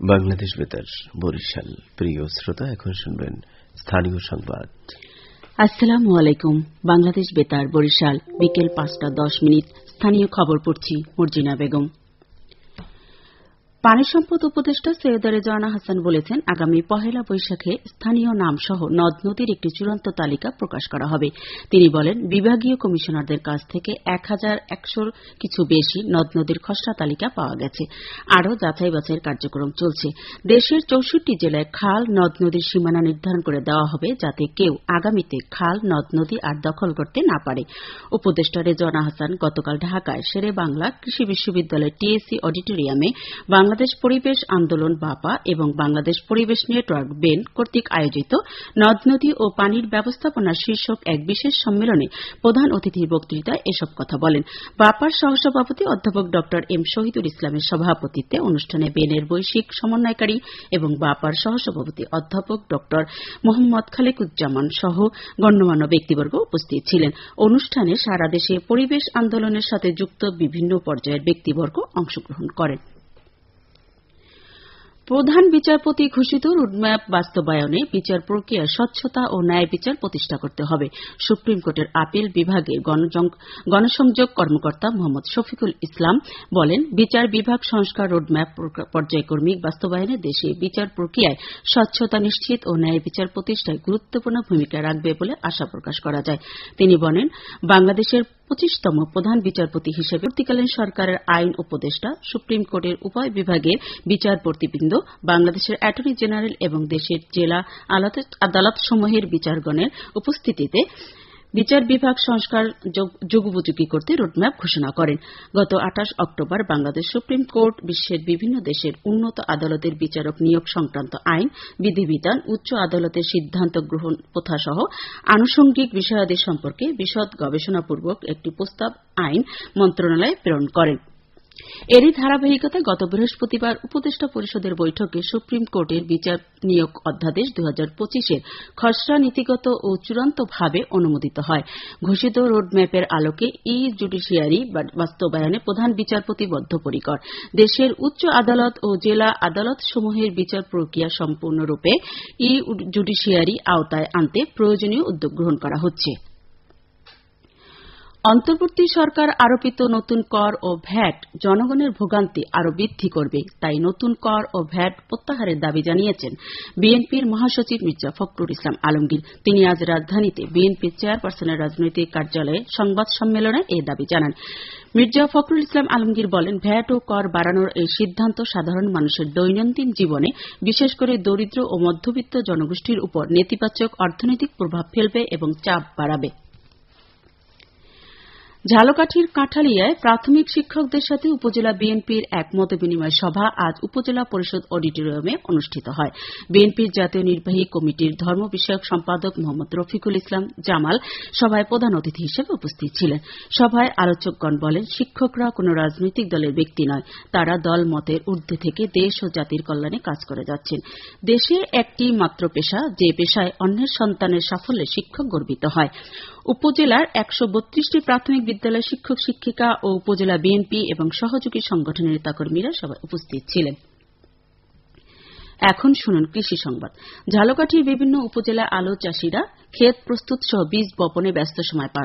বাংলাদেশ বেতার, বরিশাল। প্রিয় শ্রোতা, এখন শুনবেন স্থানীয় সংবাদ। আসসালামু আলাইকুম। বাংলাদেশ বেতার, বরিশাল। বিকেল পাঁচটা দশ মিনিট। স্থানীয় খবর পড়ছি, মর্জিনা বেগম। পানি সম্পদ উপদেষ্টা সৈয়দা রেজওয়ানা হাসান বলেছেন, আগামী পহেলা বৈশাখে স্থানীয় নাম সহ নদ নদীর একটি চূড়ান্ত তালিকা প্রকাশ করা হবে। তিনি বলেন, বিভাগীয় কমিশনারদের কাছ থেকে এক হাজার একশোর কিছু বেশি নদ নদীর খসড়া তালিকা পাওয়া গেছে। আরও যাচাই বাছাইয়ের কার্যক্রম চলছে। দেশের চৌষট্টি জেলায় খাল নদ নদীর সীমানা নির্ধারণ করে দেওয়া হবে যাতে কেউ আগামীতে খাল, নদ নদী আর দখল করতে না পারে। উপদেষ্টা রেজওয়ানা হাসান গতকাল ঢাকায় শেরে বাংলা কৃষি বিশ্ববিদ্যালয়ের টিএসসি অডিটোরিয়ামে বাংলাদেশ পরিবেশ আন্দোলন বাপা এবং বাংলাদেশ পরিবেশ নেটওয়ার্ক বেন কর্তৃক আয়োজিত নদ, নদী ও পানির ব্যবস্থাপনা শীর্ষক এক বিশেষ সম্মেলনে প্রধান অতিথির বক্তৃতায় এসব কথা বলেন। বাপার সহসভাপতি অধ্যাপক ড এম শহীদুল ইসলামের সভাপতিত্বে অনুষ্ঠানে বেনের বৈশ্বিক সমন্বয়কারী এবং বাপার সহসভাপতি অধ্যাপক ড মোহাম্মদ খালেকুজ্জামান সহ গণ্যমান্য ব্যক্তিবর্গ উপস্থিত ছিলেন। অনুষ্ঠানে সারা দেশে পরিবেশ আন্দোলনের সাথে যুক্ত বিভিন্ন পর্যায়ের ব্যক্তিবর্গ অংশগ্রহণ করেন। প্রধান বিচারপতি ঘোষিত রোডম্যাপ বাস্তবায়নে বিচার প্রক্রিয়ার স্বচ্ছতা ও ন্যায় বিচার প্রতিষ্ঠা করতে হবে। সুপ্রিম কোর্টের আপিল বিভাগের গণসংযোগ কর্মকর্তা মোহাম্মদ শফিকুল ইসলাম বলেন, বিচার বিভাগ সংস্কার রোডম্যাপ পর্যায়ক্রমিক বাস্তবায়নে দেশে বিচার প্রক্রিয়ায় স্বচ্ছতা নিশ্চিত ও ন্যায় বিচার প্রতিষ্ঠায় গুরুত্বপূর্ণ ভূমিকা রাখবে বলে আশা প্রকাশ করা যায়। তিনি বলেন, বাংলাদেশের পঁচিশতম প্রধান বিচারপতি হিসেবে পরবর্তীকালীন সরকারের আইন উপদেষ্টা, সুপ্রিম কোর্টের উভয় বিভাগের বিচারপতিবৃন্দ, বাংলাদেশের অ্যাটর্নি জেনারেল এবং দেশের জেলা আদালতসমূহের বিচারগণের উপস্থিতিতে বিচার বিভাগ সংস্কার যুগোপযোগী করতে রোডম্যাপ ঘোষণা করেন। গত আঠাশ অক্টোবর বাংলাদেশ সুপ্রিম কোর্ট বিশ্বের বিভিন্ন দেশের উন্নত আদালতের বিচারক নিয়োগ সংক্রান্ত আইন, বিধিবিধান, উচ্চ আদালতের সিদ্ধান্ত গ্রহণ প্রথাসহ আনুষঙ্গিক বিষয়াদি সম্পর্কে বিশদ গবেষণাপূর্বক একটি প্রস্তাব আইন মন্ত্রণালয়ে প্রেরণ করেন। এরই ধারাবাহিকতায় গত বৃহস্পতিবার উপদেষ্টা পরিষদের বৈঠকে সুপ্রিম কোর্টের বিচার নিয়োগ অধ্যাদেশ দু হাজার পঁচিশের খসড়া নীতিগত ও চূড়ান্তভাবে অনুমোদিত হয়। ঘোষিত রোডম্যাপের আলোকে ই জুডিশিয়ারি বাস্তবায়নে প্রধান বিচারপতি বদ্ধপরিকর। দেশের উচ্চ আদালত ও জেলা আদালতসমূহের বিচার প্রক্রিয়া সম্পূর্ণরূপে ই জুডিশিয়ারি আওতায় আনতে প্রয়োজনীয় উদ্যোগ গ্রহণ করা হচ্ছে। অন্তর্বর্তী সরকার আরোপিত নতুন কর ও ভ্যাট জনগণের ভোগান্তি আরও বৃদ্ধি করবে, তাই নতুন কর ও ভ্যাট প্রত্যাহারের দাবি জানিয়েছেন বিএনপির মহাসচিব মির্জা ফখরুল ইসলাম আলমগীর। তিনি আজ রাজধানীতে বিএনপির চেয়ারপারসনের রাজনৈতিক কার্যালয়ে সংবাদ সম্মেলনে এ দাবি জানান। মির্জা ফখরুল ইসলাম আলমগীর বলেন, ভ্যাট ও কর বাড়ানোর এই সিদ্ধান্ত সাধারণ মানুষের দৈনন্দিন জীবনে বিশেষ করে দরিদ্র ও মধ্যবিত্ত জনগোষ্ঠীর উপর নেতিবাচক অর্থনৈতিক প্রভাব ফেলবে এবং চাপ বাড়াবে। ঝালকাঠির কাঁঠালিয়ায় প্রাথমিক শিক্ষকদের সাথে উপজেলা বিএনপির এক মতবিনিময় সভা আজ উপজেলা পরিষদ অডিটোরিয়ামে অনুষ্ঠিত হয়। বিএনপির জাতীয় নির্বাহী কমিটির ধর্ম বিষয়ক সম্পাদক মোহাম্মদ রফিকুল ইসলাম জামাল সভায় প্রধান অতিথি হিসেবে উপস্থিত ছিলেন। সভায় আলোচকগণ বলেন, শিক্ষকরা কোন রাজনৈতিক দলের ব্যক্তি নয়, তারা দল, মতের ঊর্ধ্বে থেকে দেশ ও জাতির কল্যাণে কাজ করে যাচ্ছেন। দেশে একটি মাত্র পেশা, যে পেশায় অন্যের সন্তানের সাফল্যে শিক্ষক গর্বিত হয়। উপজেলার একশো বত্রিশটি প্রাথমিক বিদ্যালয়ের শিক্ষক, শিক্ষিকা ও উপজেলা বিএনপি এবং সহযোগী সংগঠনের নেতাকর্মীরা সবাই উপস্থিত ছিলেন। এখন শুনুন কৃষি সংবাদ। ঝালকাঠির বিভিন্ন উপজেলা আলু চাষীরা ক্ষেত প্রস্তুত সহ বীজ বপনে ব্যস্ত সময় পার